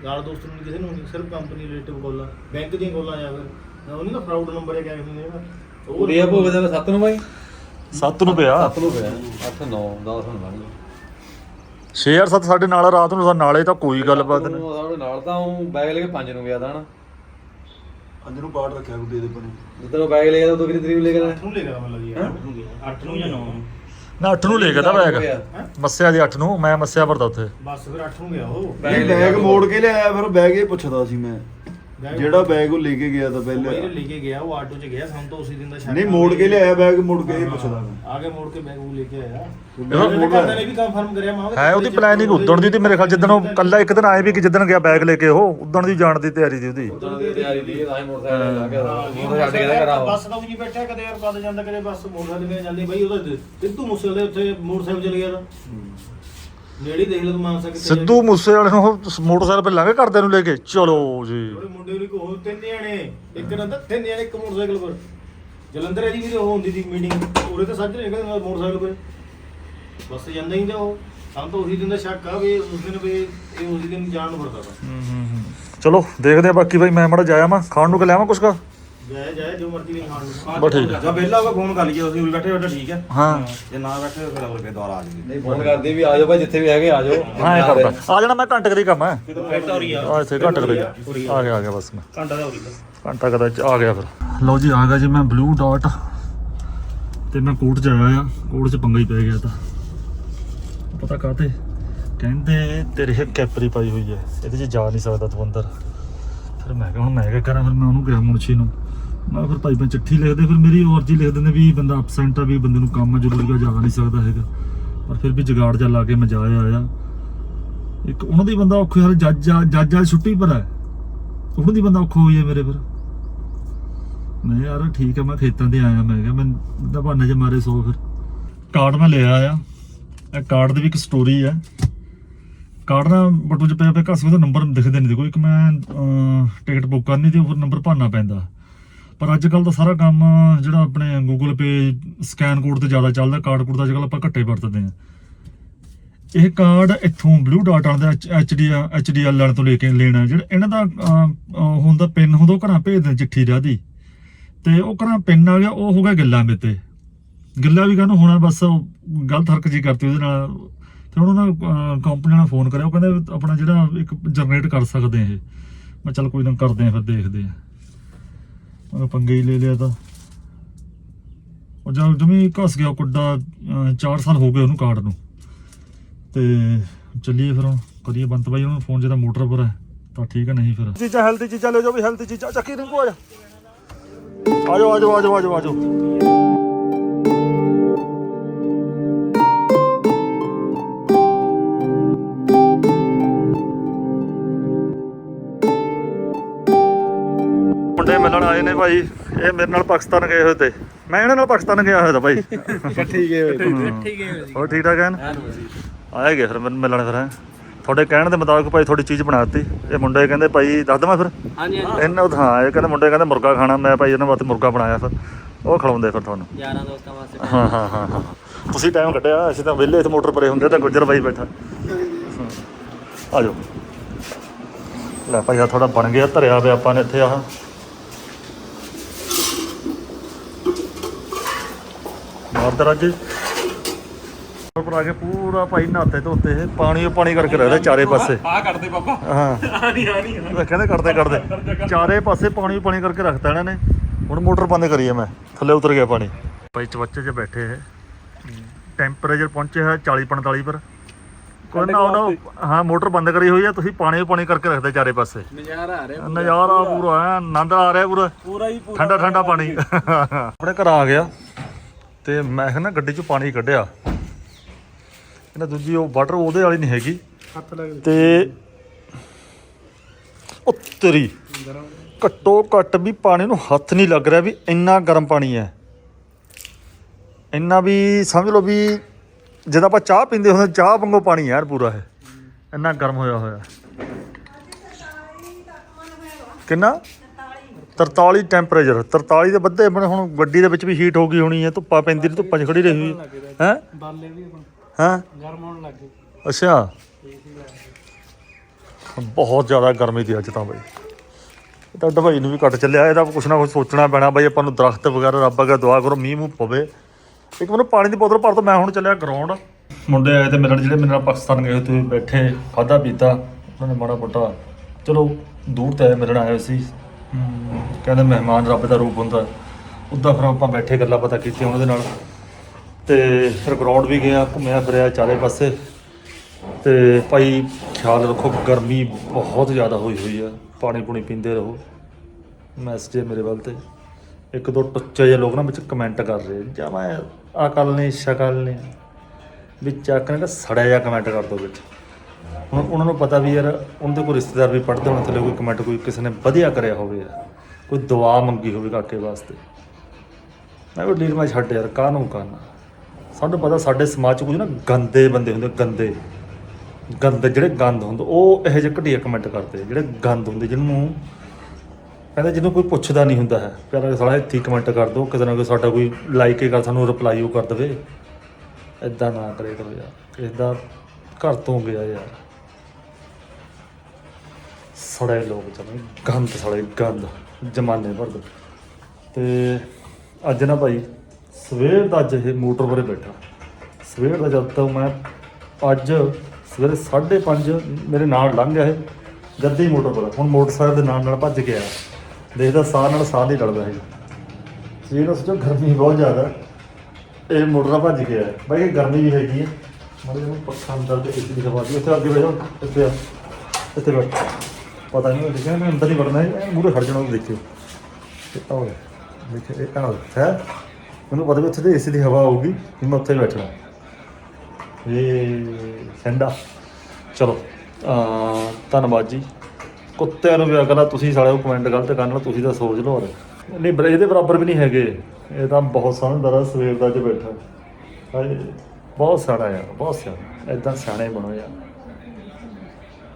ਯਾਰ ਦੋਸਤ ਨੂੰ ਕਿਸੇ ਨੂੰ ਨਹੀਂ ਸਿਰਫ ਕੰਪਨੀ ਰਿਲੇਟਿਵ ਕਾਲਾਂ ਬੈਂਕ ਦੀਆਂ ਕਾਲਾਂ ਜਾਂ ਫਿਰ ਉਹ ਨਹੀਂ ਨਾ ਫਰਾਡ ਨੰਬਰ ਹੈ ਕਿਆ ਕਹਿੰਦੇ ਨੇ ਉਹ ਉਰੀਆ ਭੋਗ ਦੇ 7 ਨੂੰ ਬਾਈ। 7 ਨੂੰ ਪਿਆ? 7 ਨੂੰ ਪਿਆ। 8 9 10 ਨੂੰ ਬਣ 6 ਯਾਰ 7 ਸਾਡੇ ਨਾਲ ਰਾਤ ਨੂੰ ਸਾਡੇ ਨਾਲੇ ਤਾਂ ਕੋਈ ਗੱਲਬਾਤ ਨਹੀਂ। ਸਾਡੇ ਨਾਲ ਤਾਂ ਉਹ ਬੈਗ ਲੈ ਕੇ 5 ਨੂੰ ਗਿਆ ਤਾਂ ਨਾ ਅੱਜ ਨੂੰ ਪਾਠ ਰੱਖਿਆ ਕੋਈ ਦੇ ਦੇ ਪਨੇ ਜਦੋਂ ਬੈਗ ਲੈ ਗਿਆ ਉਦੋਂ ਕਿਹਦੀ ਤਰੀਕ ਲੈ ਕੇ? ਅੱਠ ਨੂੰ ਲੈ ਗਿਆ ਮਤਲਬ ਜੀ 8 ਨੂੰ ਜਾਂ 9 ਨੂੰ। ਨਾ 8 ਨੂੰ ਲੈ ਗਿਆ ਤਾਂ ਬੈਗ ਮੱਸਿਆ ਦੇ 8 ਨੂੰ ਮੈਂ ਮੱਸਿਆ ਭਰਦਾ ਉੱਥੇ। ਬਸ ਫਿਰ 8 ਨੂੰ ਗਿਆ ਉਹ। ਬੈਗ ਮੋੜ ਕੇ ਲਿਆਇਆ ਫਿਰ ਬੈਗ ਇਹ ਪੁੱਛਦਾ ਸੀ ਮੈਂ। ਜਿਹੜਾ ਬੈਗ ਉਹ ਲੈ ਕੇ ਗਿਆ ਤਾਂ ਉਹ ਪਹਿਲੇ ਲੈ ਕੇ ਗਿਆ ਉਹ ਆਟੋ 'ਚ ਗਿਆ ਸਾਨੂੰ ਤਾਂ ਉਸੇ ਦਿਨ ਦਾ ਛੱਡ ਨਹੀਂ ਮੋੜ ਕੇ ਲਿਆਇਆ ਬੈਗ ਮੁੜ ਕੇ ਇਹ ਪੁੱਛਦਾ ਮੈਂ। ਆ ਕੇ ਮੋੜ ਕੇ ਬੈਗ ਉਹ ਲੈ ਕੇ ਆਇਆ। ਮੋੜ ਘਰਦਿਆਂ ਨੇ ਵੀ ਕਨਫਰਮ ਕਰਿਆ ਮਾਂ ਹੈ ਉਹਦੀ ਪਲੈਨਿੰਗ ਉਦਣ ਦੀ ਤੀ ਮੇਰੇ ਖਿਆਲ ਜਿੱਦਣ ਉਹ ਕੱਲਾ ਇੱਕ ਦਿਨ ਆਏ ਵੀ ਕਿ ਜਿੱਦਣ ਗਿਆ ਬੈਗ ਲੈ ਕੇ ਉਹ ਉਦਣ ਦੀ ਜਾਣ ਦੀ ਤਿਆਰੀ ਸੀ ਉਹਦੀ। ਉਦੋਂ ਦੀ ਤਿਆਰੀ ਦੀ ਤਾਂ ਮੋਟਰਸਾਈਕਲ ਲਾ ਕੇ ਉਹ ਛੱਡ ਕੇ ਘਰ ਬੱਸ ਦਾ ਵੀ ਨਹੀਂ ਬੈਠਾ ਕਦੇ ਯਾਰ ਕਦ ਜਾਂਦਾ ਕਦੇ ਬੱਸ ਮੋਟਰਸਾਈਕਲ ਤੇ ਜਾਂਦੀ। ਬਈ ਉਹਦਾ ਸਿੱਧੂ ਮੂਸੇ ਦੇ ਉੱਥੇ ਮੋਟਰਸਾਈਕਲ ਚਲ ਗਿਆ ਤਾਂ ਨੇੜੇ ਦੇਖ ਲੈ ਤੂੰ ਮਾਨਸਾ ਕਿੱਥੇ ਸਿੱਧੂ ਮੂਸੇ ਵਾਲੇ ਨੂੰ ਉਹ ਮੋਟਰਸਾਈਕਲ 'ਤੇ ਲੰਘੇ ਘਰਦਿਆਂ ਨੂੰ ਲੈ ਕੇ। ਚਲੋ ਜੀ। ਉਹਦੇ ਮੁੰਡੇ ਨੂੰ ਕੋ ਤਿੰਨ ਜਣੇ ਇੱਕ ਨਾ ਤਾਂ ਤਿੰਨ ਜਣੇ ਇੱਕ ਮੋਟਰਸਾਈਕਲ ਪਰ। ਜਲੰਧਰ ਹੈ ਜੀ ਵੀ ਉਹ ਹੁੰਦੀ ਸੀ ਮੀਟਿੰਗ ਉਰੇ ਤਾਂ ਸੱਜ ਨਿਕਲ ਮੋਟਰਸਾਈਕਲ ਪਰ। ਬੱਸ ਜਾਂਦਾ ਹੀ ਤਾਂ ਉਹ। ਸਾਨੂੰ ਤਾਂ ਉਸੇ ਦਿਨ ਦਾ ਸ਼ੱਕ ਆ ਵੀ ਉਸ ਦਿਨ ਵੀ ਇਹ ਉਸੇ ਦਿਨ ਜਾਣ ਨੂੰ ਵਰਦਾ ਤਾ ਚਲੋ ਦੇਖਦੇ ਆ ਬਾਕੀ ਬਾਈ ਮੈਂ ਮੜਾ ਜਾਇਆ ਮੈਂ ਖਾਣ ਨੂੰ ਕਿ ਲਿਆਵਾਂ ਕੁਛ ਕਾ? ਜਾਏ ਜਾਏ ਜੋ ਮਰਜ਼ੀ ਨਹੀਂ ਖਾਣ ਨੂੰ। ਬਸ ਠੀਕ ਜਾਂ ਵਿਹਲਾ ਹੋਗਾ ਫੋਨ ਕਰ ਲਈਏ ਅਸੀਂ ਉਰੇ ਬੈਠੇ ਬੈਠੇ ਠੀਕ ਹੈ। ਹਾਂ। ਜੇ ਨਾ ਬੈਠੇ ਫਿਰ ਅਗਲੇ ਫੇਰ ਦੁਬਾਰਾ ਆ ਜਾਈਏ। ਨਹੀਂ ਫੋਨ ਕਰਦੀ ਵੀ ਆ ਜਾਓ ਭਾਈ ਜਿੱਥੇ ਵੀ ਹੈਗੇ ਆ ਜਾਓ। ਹਾਂ ਇਹ ਕਰਦਾ ਆ ਜਾਣਾ ਮੈਂ ਘੰਟੇ ਕਰੀ ਕੰਮ ਹੈ। ਬੈਠਾ ਹੋ ਰਹੀ ਆ। ਆ ਇੱਥੇ ਘੰਟੇ ਕਰੀ ਆ। ਗਿਆ ਆ ਗਿਆ ਬਸ ਮੈਂ। ਘੰਟਾ ਦਾ ਹੋ ਰਹੀ ਘੰਟਾ ਕਦਾ ਆ ਗਿਆ ਫਿਰ। ਲਓ ਜੀ ਆ ਗਿਆ ਜੀ ਮੈਂ ਬਲੂ ਡਾਟ ਤੇ ਮੈਂ ਕੋਰਟ ਚ ਆਇਆ ਆ। ਕੋਰਟ ਚ ਪੰਗਾ ਹੀ ਪੈ ਗਿਆ ਤਾਂ। ਪਤਾ ਕਾਤੇ ਕਹਿੰਦੇ ਤੇਰੇ ਇਹ ਕੈਪਰੀ ਪਾਈ ਹੋਈ ਹੈ। ਇਹਦੇ ਚ ਜਾ ਨਹੀਂ ਸਕਦਾ ਤੂੰ ਅੰਦਰ। ਫਿਰ ਮੈਂ ਕਿਹਾ ਹੁਣ ਮੈਂ ਕਿਆ ਕਰਾਂ? ਫਿਰ ਮੈਂ ਉਹਨੂੰ ਕਿਹਾ ਮੁਨਸ਼ੀ ਨੂੰ। ਮੈਂ ਫਿਰ ਭਾਈ ਮੈਂ ਚਿੱਠੀ ਲਿਖਦੇ, ਫਿਰ ਮੇਰੀ ਅਰਜੀ ਲਿਖ ਦਿੰਦੇ ਵੀ ਬੰਦਾ ਐਬਸੈਂਟ ਆ, ਵੀ ਬੰਦੇ ਨੂੰ ਕੰਮ ਜ਼ਰੂਰੀ ਆ ਜਾ ਨਹੀਂ ਸਕਦਾ ਹੈਗਾ। ਪਰ ਫਿਰ ਵੀ ਜਗਾੜ ਜਾ ਲਾ ਕੇ ਮੈਂ ਆਇਆ। ਇੱਕ ਉਹਨਾਂ ਦੀ ਬੰਦਾ ਔਖੇ ਹਾਲ ਜੱਜ ਜੱਜ ਆ, ਛੁੱਟੀ ਪਰ ਹੈ। ਉਹਨਾਂ ਦੀ ਬੰਦਾ ਔਖਾ ਹੋਈ ਹੈ ਮੇਰੇ ਪਰ ਮੈਂ ਯਾਰ ਠੀਕ ਹੈ ਮੈਂ ਖੇਤਾਂ ਤੇ ਆਇਆ, ਮੈਂ ਕਿਹਾ ਮੈਂ ਦਾ ਬਹਾਨੇ ਜੇ ਮਾਰੇ ਸੋ ਫਿਰ। ਕਾਰਡ ਮੈਂ ਲਿਆ ਆ ਇਹ ਕਾਰਡ ਦੀ ਵੀ ਇੱਕ ਸਟੋਰੀ ਹੈ ਕਾਰਡ ਨਾ ਬਟੂ ਚ ਪਿਆ ਪਿਆ ਘਸ ਉਹਦਾ ਨੰਬਰ ਦਿਖਦੇ ਨਹੀਂ ਕੋਈ ਇੱਕ ਮੈਂ ਟਿਕਟ ਬੁੱਕ ਕਰਨੀ ਤੇ ਉਹ ਨੰਬਰ ਭਰਨਾ ਪੈਂਦਾ। ਪਰ ਅੱਜ ਕੱਲ ਤਾਂ ਸਾਰਾ ਕੰਮ ਜਿਹੜਾ ਆਪਣੇ ਗੂਗਲ ਪੇ ਸਕੈਨ ਕੋਡ ਤੇ ਜ਼ਿਆਦਾ ਚੱਲਦਾ ਕਾਰਡ ਕੋਡ ਦਾ ਅੱਜ ਕੱਲ ਆਪਾਂ ਘੱਟੇ ਵਰਤਦੇ ਆ ਇਹ ਕਾਰਡ ਇੱਥੋਂ ਬਲੂ ਡਾਟ ਆਉਂਦਾ H D H D L ਲੈਣ ਤੋਂ ਲੈ ਕੇ ਲੈਣਾ ਜਿਹੜਾ ਇਹਨਾਂ ਦਾ ਹੁੰਦਾ ਪਿੰਨ ਹੁੰਦਾ, ਉਹ ਘਰਾਂ ਭੇਜਦੇ ਚਿੱਠੀ ਰਾਦੀ ਤੇ ਉਹ ਘਰਾਂ ਪਿੰਨ ਆ ਗਿਆ, ਉਹ ਹੋ ਗਿਆ ਗੱਲਾਂ ਮੇ ਤੇ ਗੱਲਾਂ ਵੀ ਕਾਹਨੂੰ ਹੋਣਾ, ਬਸ ਗਲਤ ਹਰਕਤ ਜੀ ਕਰਤੀ ਉਹਦੇ ਨਾਲ। ਤੇ ਉਹਨਾਂ ਕੰਪਨੀ ਨਾਲ ਫੋਨ ਕਰਿਆ, ਉਹ ਕਹਿੰਦੇ ਆਪਣਾ ਜਿਹੜਾ ਇੱਕ ਜਨਰੇਟ ਕਰ ਸਕਦੇ ਆ ਇਹ। ਮੈਂ ਚੱਲ ਕੋਈ ਨਾ, ਕਰਦੇ ਆ ਫਿਰ ਦੇਖਦੇ ਆ। ਉਹ ਪੰਗੇ ਹੀ ਲੈ ਲਿਆ ਤਾਂ। ਉਹ ਜਦ ਜਮੀ ਘਸ ਗਿਆ ਕੁੱਡਾ 4 ਸਾਲ ਹੋ ਗਏ ਉਹਨੂੰ ਕਾਰਡ ਨੂੰ। ਤੇ ਚੱਲੀਏ ਫਿਰ ਹੁਣ, ਕਰੀਏ ਬੰਤ ਬਾਈ, ਉਹਨੂੰ ਫੋਨ ਜਿਹਦਾ ਮੋਟਰ ਪਰ ਹੈ, ਤਾਂ ਠੀਕ ਹੈ ਨਹੀਂ ਫਿਰ। ਚੀਜ਼ਾਂ ਹੈਲਥੀ ਚੀਜ਼ਾਂ, ਲੈ ਜਾਓ ਵੀ ਹੈਲਥੀ ਚੀਜ਼ਾਂ। ਚੱਕੀ ਰਿੰਕੂ, ਆ ਜਾ। ਆ ਜਾਓ ਆ ਜਾਓ, ਆ ਮਿਲਣ ਆਏ ਨੇ ਭਾਈ। ਇਹ ਮੇਰੇ ਨਾਲ ਪਾਕਿਸਤਾਨ ਗਏ ਹੋਏ ਤੇ। ਮੈਂ ਇਹਨਾਂ ਨਾਲ ਪਾਕਿਸਤਾਨ ਗਿਆ ਹੋਇਆ ਤਾਂ ਭਾਈ। ਠੀਕ ਹੈ ਠੀਕ ਹੈ ਹੋਰ ਠੀਕ ਠਾਕ ਹੈ ਆਏ ਗਏ ਫਿਰ ਮੈਨੂੰ ਮਿਲਣ ਫਿਰ ਹੈਂ। ਤੁਹਾਡੇ ਕਹਿਣ ਦੇ ਮੁਤਾਬਕ ਭਾਈ ਤੁਹਾਡੀ ਚੀਜ਼ ਬਣਾਤੀ ਇਹ ਮੁੰਡੇ ਕਹਿੰਦੇ ਭਾਈ ਦੱਸ ਦਵਾਂ ਫਿਰ? ਹਾਂਜੀ ਇਹਨਾਂ ਹਾਂ ਇਹ ਕਹਿੰਦੇ ਮੁੰਡੇ ਕਹਿੰਦੇ ਮੁਰਗਾ ਖਾਣਾ। ਮੈਂ ਭਾਈ ਇਹਨਾਂ ਵਾਸਤੇ ਮੁਰਗਾ ਬਣਾਇਆ ਫਿਰ। ਉਹ ਖਿਲਾਉਂਦੇ ਫਿਰ ਤੁਹਾਨੂੰ। ਯਾਰਾਂ ਦੋਸਤਾਂ ਵਾਸਤੇ ਹਾਂ ਹਾਂ ਹਾਂ ਤੁਸੀਂ ਟਾਈਮ ਕੱਢਿਆ ਅਸੀਂ ਤਾਂ ਵਿਹਲੇ ਇੱਥੇ ਮੋਟਰ ਪਰੇ ਹੁੰਦੇ ਤਾਂ ਗੁੱਜਰ ਬਾਈ ਬੈਠਾ। ਆ ਜਾਓ। ਲੈ ਭਾਈ ਆ ਥੋੜਾ ਬਣ ਗਿਆ ਧਰਿਆ ਪਿਆ ਆਪਾਂ ਨੇ ਇੱਥੇ ਆਹ। ਮਾਰਦਾ ਰਾਜੇ। ਉੱਪਰ ਆ ਕੇ ਪੂਰਾ ਭਾਈ ਨਹਾਤੇ ਧੋਤੇ ਇਹ। ਪਾਣੀ ਪਾਣੀ ਕਰਕੇ ਰੱਖਦਾ ਚਾਰੇ ਪਾਸੇ। ਆ ਕੱਢਦੇ ਪਾਪਾ ਹਾਂ। ਆ ਨਹੀਂ ਆ ਨਹੀਂ ਕਹਿੰਦੇ ਕਰਦੇ ਕਰਦੇ ਚਾਰੇ ਪਾਸੇ ਪਾਣੀ ਪਾਣੀ ਕਰਕੇ ਰੱਖਤਾ ਇਹਨਾਂ ਨੇ। ਹੁਣ ਮੋਟਰ ਬੰਦ ਕਰੀ ਹੈ ਮੈਂ। ਥੱਲੇ ਉਤਰ ਗਿਆ ਪਾਣੀ। ਭਾਈ ਚਵੱਚੇ 'ਚ ਬੈਠੇ ਹੈ ਟੈਂਪਰੇਚਰ ਪਹੁੰਚੇ ਹੈ 40 45 ਪਰ। ਕੋਈ ਨਾ ਉਹਨਾਂ ਹਾਂ ਮੋਟਰ ਬੰਦ ਕਰੀ ਹੋਈ ਹੈ। ਤੁਸੀਂ ਪਾਣੀ ਪਾਣੀ ਕਰਕੇ ਰੱਖਦੇ ਚਾਰੇ ਪਾਸੇ। ਨਜ਼ਾਰਾ ਆ ਰਿਹਾ ਨਜ਼ਾਰਾ ਪੂਰਾ ਆਨੰਦ ਆ ਰਿਹਾ ਪੂਰਾ। ਪੂਰਾ ਹੀ ਠੰਡਾ ਠੰਡਾ ਪਾਣੀ। ਆਪਣੇ ਘਰ ਆ ਗਿਆ। ਤੇ ਮੈਂ ਕਿਹਾ ਨਾ ਗੱਡੀ 'ਚੋਂ ਪਾਣੀ ਕੱਢਿਆ। ਇਹਨਾਂ ਦੂਜੀ ਉਹ ਵਾਟਰ ਉਹਦੇ ਵਾਲੀ ਨਹੀਂ ਹੈਗੀ। ਹੱਥ ਲੱਗ ਤੇ ਉੱਤਰੀ ਘੱਟੋ ਘੱਟ ਵੀ ਪਾਣੀ ਨੂੰ ਹੱਥ ਨਹੀਂ ਲੱਗ ਰਿਹਾ ਵੀ ਇੰਨਾ ਗਰਮ ਪਾਣੀ ਹੈ। ਇੰਨਾ ਵੀ ਸਮਝ ਲਓ ਵੀ ਜਦੋਂ ਆਪਾਂ ਚਾਹ ਪੀਂਦੇ ਹੁੰਦੇ ਚਾਹ ਵਾਂਗੂ ਪਾਣੀ ਯਾਰ ਪੂਰਾ ਹੈ ਇੰਨਾ ਗਰਮ ਹੋਇਆ ਹੋਇਆ। ਕਿੰਨਾ? 43 ਟੈਂਪਰੇਚਰ 43 ਦੇ ਵੱਧੇ ਆਪਣੇ ਹੁਣ ਗੱਡੀ ਦੇ ਵਿੱਚ ਵੀ ਹੀਟ ਹੋ ਗਈ ਹੋਣੀ ਹੈ ਧੁੱਪਾ ਪੈਂਦੀ ਰਹੀ ਧੁੱਪਾਂ 'ਚ ਖੜੀ ਰਹੀ ਹੈ। ਹੈ? ਬਾਲੇ ਵੀ ਹਾਂ? ਗਰਮ ਹੋਣ ਲੱਗ ਗਏ ਅੱਛਾ। ਬਹੁਤ ਜ਼ਿਆਦਾ ਗਰਮੀ ਦੀ ਅੱਜ ਤਾਂ ਬਈ। ਇਹ ਤਾਂ ਢਵਾਈ ਨੂੰ ਵੀ ਕੱਟ ਚੱਲਿਆ ਇਹਦਾ ਕੁਛ ਨਾ ਕੁਛ ਸੋਚਣਾ ਪੈਣਾ ਬਈ ਆਪਾਂ ਨੂੰ ਦਰਖਤ ਵਗੈਰਾ ਰੱਬ ਅਗਾ ਦੁਆ ਕਰੋ ਮੀਂਹ ਮੂੰਹ ਪਵੇ। ਇੱਕ ਮੈਨੂੰ ਪਾਣੀ ਦੀ ਬੋਤਲ ਭਰ ਤੋਂ ਮੈਂ ਹੁਣ ਚੱਲਿਆ ਗਰਾਊਂਡ ਮੁੰਡੇ ਆਏ ਤੇ ਮਿਲਣ ਜਿਹੜੇ ਮੇਰੇ ਨਾਲ ਪਾਕਿਸਤਾਨ ਗਏ ਤੇ ਬੈਠੇ ਖਾਦਾ ਪੀਤਾ ਉਹਨਾਂ ਨੇ ਮਾੜਾ ਮੋਟਾ ਚਲੋ ਦੂਰ ਤੇ ਆਏ ਮਿਲਣ ਆਏ ਸੀ। ਕਹਿੰਦੇ ਮਹਿਮਾਨ ਰੱਬ ਦਾ ਰੂਪ ਹੁੰਦਾ। ਉੱਦਾਂ ਫਿਰ ਆਪਾਂ ਬੈਠੇ ਗੱਲਾਂ ਪਤਾ ਕੀਤੀਆਂ ਉਹਨਾਂ ਦੇ ਨਾਲ। ਤੇ ਫਿਰ ਗਰਾਊਂਡ ਵੀ ਗਿਆ, ਘੁੰਮਿਆ ਫਿਰਿਆ ਚਾਰੇ ਪਾਸੇ। ਤੇ ਭਾਈ ਖਿਆਲ ਰੱਖੋ, ਗਰਮੀ ਬਹੁਤ ਜ਼ਿਆਦਾ ਹੋਈ ਹੋਈ ਆ। ਪਾਣੀ ਪੂਣੀ ਪੀਂਦੇ ਰਹੋ। ਮੈਸੇਜ ਮੇਰੇ ਵੱਲ ਤੇ। ਇੱਕ ਦੋ ਟੁੱਚੇ ਜਿਹੇ ਲੋਕ ਨਾ ਵਿੱਚ ਕਮੈਂਟ ਕਰ ਰਹੇ ਜਾਂ ਮੈਂ ਅਕਲ ਨਹੀਂ ਸ਼ਕਲ ਨਹੀਂ ਵਿੱਚ ਆਕਣ ਦਾ ਸੜਿਆ ਜਿਹਾ ਕਮੈਂਟ ਕਰ ਦੋ ਵਿੱਚ। ਹੁਣ ਉਹਨਾਂ ਨੂੰ ਪਤਾ ਵੀ ਯਾਰ ਉਹਨਾਂ ਦੇ ਕੋਈ ਰਿਸ਼ਤੇਦਾਰ ਵੀ ਪੜ੍ਹਦੇ ਹੋਣ, ਥੱਲੇ ਕੋਈ ਕਮੈਂਟ ਕੋਈ ਕਿਸੇ ਨੇ ਵਧੀਆ ਕਰਿਆ ਹੋਵੇ ਯਾਰ, ਕੋਈ ਦੁਆ ਮੰਗੀ ਹੋਵੇ ਕਾਕੇ ਵਾਸਤੇ। ਮੈਂ ਉਹ ਲੀਰ ਮੈਂ ਛੱਡ ਯਾਰ, ਕਾਹਨੂੰ ਕਰਨਾ ਸਾਨੂੰ ਪਤਾ ਸਾਡੇ ਸਮਾਜ 'ਚ ਕੁਝ ਨਾ ਗੰਦੇ ਬੰਦੇ ਹੁੰਦੇ, ਗੰਦੇ। ਗੰਦ, ਜਿਹੜੇ ਗੰਦ ਹੁੰਦੇ, ਉਹ ਇਹੋ ਜਿਹੇ ਘਟੀਆ ਕਮੈਂਟ ਕਰਦੇ, ਜਿਹੜੇ ਗੰਦ ਹੁੰਦੇ, ਜਿਹਨੂੰ ਕਹਿੰਦੇ ਜਿਹਨੂੰ ਕੋਈ ਪੁੱਛਦਾ ਨਹੀਂ ਹੁੰਦਾ ਹੈ। ਪਿਆਰਾ ਸਾਲਾ ਇੱਥੇ ਕਮੈਂਟ ਕਰ ਦੋ, ਕਿਸੇ ਨਾ ਕੋਈ ਸਾਡਾ ਕੋਈ ਲਾਈਕ ਹੀ ਕਰ, ਸਾਨੂੰ ਰਿਪਲਾਈ ਉਹ ਕਰ ਦੇਵੇ। ਇਦਾਂ ਨਾ ਕਰੇ ਕਰੋ ਯਾਰ ਕਿਸੇ ਦਾ ਘਰ ਤੋਂ ਗਿਆ ਯਾਰ। ਸੜੇ ਲੋਕ ਜਮੇ ਗੰਦ ਸੜੇ ਗੰਦ, ਜਮਾਨੇ ਭਰ ਦੇ ਤੇ ਅੱਜ ਨਾ ਭਾਈ ਸਵੇਰ ਦਾ ਅੱਜ ਇਹ ਮੋਟਰ ਪਰੇ ਬੈਠਾ। ਸਵੇਰ ਦਾ ਜਦ ਤੱਕ ਮੈਂ ਅੱਜ ਸਵੇਰੇ 5:30 ਮੇਰੇ ਨਾਲ ਲੰਘ ਗਿਆ ਇਹ, ਜਦ ਮੋਟਰ ਪਰ ਹੁਣ ਮੋਟਰਸਾਈਕਲ ਦੇ ਨਾਲ ਨਾਲ ਭੱਜ ਗਿਆ ਆਇਆ। ਦੇਖਦਾ ਸਾਹ ਨਾਲ ਸਾਹ ਨਹੀਂ ਲੜਦਾ ਇਹ ਸਵੇਰ ਉਸ ਤੋਂ ਗਰਮੀ ਬਹੁਤ ਜ਼ਿਆਦਾ। ਇਹ ਮੋਟਰ ਨਾਲ ਭੱਜ ਗਿਆ ਬਾਈ, ਇਹ ਗਰਮੀ ਵੀ ਹੈਗੀ ਹੈ ਮਾੜੇ ਨੂੰ ਪੱਖਾ ਅੰਦਰ ਤੇ ਇਸ ਦੀ ਹਵਾ ਦੀ। ਇੱਥੇ ਅੱਗੇ ਬੈਠੋ ਇੱਥੇ ਇੱਥੇ ਬੈਠ। ਪਤਾ ਨਹੀਂ ਉਹ ਲਿਖਿਆ ਮੈਂ ਅੰਦਰ ਹੀ ਵੜਨਾ ਹੈ ਮੂਰੇ ਖੜ ਜਾਣਾ ਉਹ ਦੇਖਿਓ। ਤੇ ਆਹ ਦੇਖੇ ਇਹ ਆਹ ਹੈ। ਮੈਨੂੰ ਪਤਾ ਵੀ ਉੱਥੇ ਤੇ ਏਸੀ ਦੀ ਹਵਾ ਆਊਗੀ, ਵੀ ਮੈਂ ਉੱਥੇ ਬੈਠਣਾ। ਇਹ ਠੰਡਾ ਚਲੋ ਧੰਨਵਾਦ ਜੀ। ਕੁੱਤਿਆਂ ਨੂੰ ਵੀ ਅਗਲਾ ਤੁਸੀਂ ਸਾਲਿਓ ਕਮੈਂਟ ਗਲਤ ਕਰਨ ਤੁਸੀਂ ਤਾਂ ਸੋਚ ਲਓ ਹੋਰ ਨਹੀਂ, ਬਰ- ਇਹਦੇ ਬਰਾਬਰ ਵੀ ਨਹੀਂ ਹੈਗੇ। ਇਹ ਤਾਂ ਬਹੁਤ ਸਮਝਦਾਰ ਆ ਸਵੇਰ ਦਾ ਚ ਬੈਠਾ। ਬਹੁਤ ਸਿਆਣਾ ਯਾਰ, ਬਹੁਤ ਸਿਆਣਾ। ਐਦਾਂ ਸਿਆਣੇ ਬਣੋ ਯਾਰ।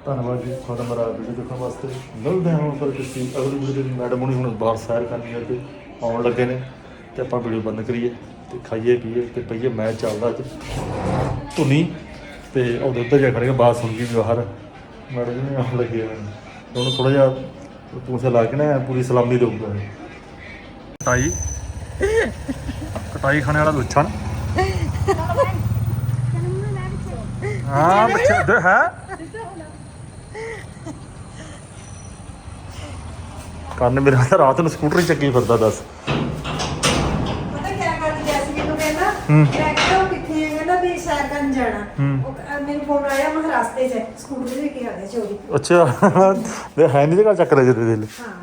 ਧੰਨਵਾਦ ਜੀ ਤੁਹਾਡਾ ਮੇਰਾ ਵੀਡੀਓ ਦੇਖਣ ਵਾਸਤੇ। ਮਿਲਦੇ ਹਾਂ ਹੁਣ ਫਿਰ ਕਿਸੇ ਅਗਲੀ ਵੀਡੀਓ ਦੀ। ਮੈਡਮ ਹੁਣੀ ਹੁਣ ਬਾਹਰ ਸੈਰ ਕਰਨੀ ਹੈ ਤੇ ਆਉਣ ਲੱਗੇ ਨੇ ਤੇ ਆਪਾਂ ਵੀਡੀਓ ਬੰਦ ਕਰੀਏ ਤੇ ਖਾਈਏ ਪੀਏ ਤੇ ਪਈਏ। ਮੈਚ ਚੱਲਦਾ ਅੱਜ ਧੁਨੀ ਤੇ ਉਹਦੇ ਉੱਤੇ ਜਾ ਖੜੇ ਬਾਤ ਸੁਣ ਕੇ ਬਾਹਰ ਮੈਡਮ ਜੀ ਨੇ ਆਉਣ ਲੱਗੇ ਹਨ ਉਹਨੂੰ ਥੋੜਾ ਜਿਹਾ ਪੂਛੇ ਲਾ ਕੇ ਨਾ ਪੂਰੀ ਸਲਾਮੀ ਦੇਊਗਾ। ਕਟਾਈ। ਕਟਾਈ ਖਾਣੇ ਵਾਲਾ ਨਾ। ਹਾਂ ਬੱਚਾ ਦੇ ਹੈ। ਕੰਨ ਮੇਰਾ ਤਾਂ ਰਾਤ ਨੂੰ ਸਕੂਟਰ ਹੀ ਚੱਕੀ ਫਿਰਦਾ ਦੱਸ। ਪਤਾ ਕਿਆ ਕਰਦੀ ਜੈਸਮੀਨ ਨੂੰ ਕਹਿੰਦਾ ਹੂੰ। ਮੈਂ ਕਿਹਾ ਉਹ ਕਿੱਥੇ ਹੈ ਕਹਿੰਦਾ ਵੀ ਸੈਰ ਕਰਨ ਜਾਣਾ। ਹੂੰ। ਉਹ ਮੈਨੂੰ ਫੋਨ ਆਇਆ ਮੈਂ ਕਿਹਾ ਰਸਤੇ 'ਚ ਹੈ, ਸਕੂਟਰ ਦੇ ਕੇ ਆ ਗਿਆ ਚੋਰੀ। ਅੱਛਾ ਦੇ ਹੈ ਨਹੀਂ ਜਗਾ ਚੱਕ ਰਿਹਾ ਜਿਹਦੇ ਦਿਲ ਹਾਂ।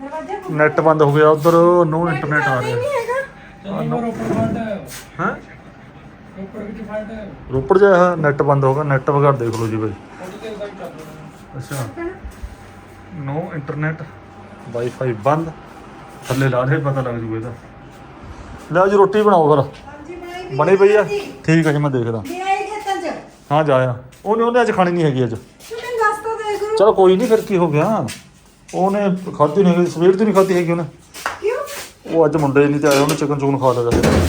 ਦਰਵਾਜ਼ਾ ਖੋਲ੍ਹ ਨੈਟ ਬੰਦ ਹੋ ਗਿਆ ਉਧਰ ਨੋ ਇੰਟਰਨੈਟ ਆ ਨਹੀਂ ਰਿਹਾ ਹੈਗਾ। ਹਾਂ? ਰੋਪੜ ਜਾ ਨੈਟ ਬੰਦ ਹੋ ਗਿਆ ਨੈਟ ਵਗੈਰ ਦੇਖ ਲਓ ਜੀ ਬਾਈ। ਅੱਛਾ। ਨੋ ਇੰਟਰਨੈਟ ਵਾਈਫਾਈ ਬੰਦ। ਥੱਲੇ ਲਾ ਦੇ ਪਤਾ ਲੱਗ ਜੂਗਾ ਇਹਦਾ। ਲੈ ਜੀ ਰੋਟੀ ਬਣਾਓ ਫਿਰ। ਹਾਂਜੀ ਬਣਾਈ ਵੀ ਬਣੀ ਪਈ ਆ? ਜੀ। ਠੀਕ ਹੈ ਜੀ ਮੈਂ ਦੇਖਦਾ। ਵੀ ਆਏ ਖੇਤਾਂ 'ਚ। ਹਾਂ ਜਾਇਆ ਉਹਨੇ ਉਹਨੇ ਅੱਜ ਖਾਣੀ ਨਹੀਂ ਹੈਗੀ ਅੱਜ। ਤੂੰ ਮੈਨੂੰ ਦੱਸ ਤਾਂ ਦੇ ਗੁਰੂ। ਚਲ ਕੋਈ ਨਹੀਂ ਫਿਰ ਕੀ ਹੋ ਗਿਆ? ਉਹਨੇ ਖਾਧੀ ਨਹੀਂ ਹੈਗੀ ਸਵੇਰ ਦੀ ਨਹੀਂ ਖਾਧੀ ਹੈਗੀ ਉਹਨੇ। ਕਿਉਂ? ਉਹ ਅੱਜ ਮੁੰਡੇ ਨਹੀਂ ਤੇ ਆਏ ਉਹਨੇ ਚਿਕਨ ਚੁਕਨ ਖਾ ਲਿਆ।